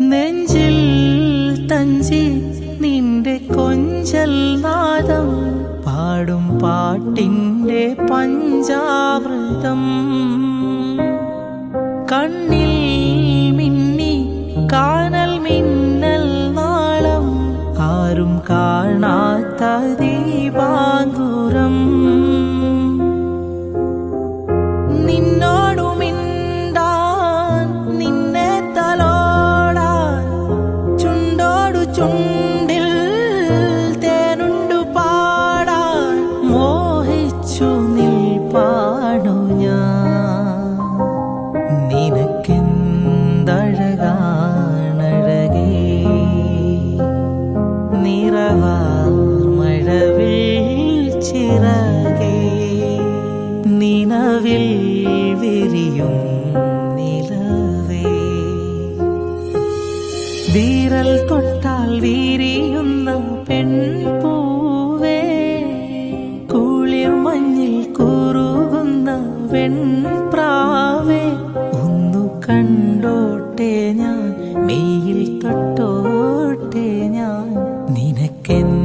നെഞ്ചിൽ തഞ്ചി നിന്റെ കൊഞ്ചൽ നാദം പാടും പാട്ടിന്റെ പഞ്ചാമൃതം. കണ്ണിൽ മിന്നി കാനൽ മിന്നൽ നാളം ആരും കാണാത്ത ദീപാങ്കുരം ചിറകേ നിലവിൽ നിലവേ. തൊട്ടാൽ വീരിയുന്ന മഞ്ഞിൽ ഞാൻ മെയിൽ തൊട്ടോട്ടെ ഞാൻ. നിനക്കെന്തഴകാ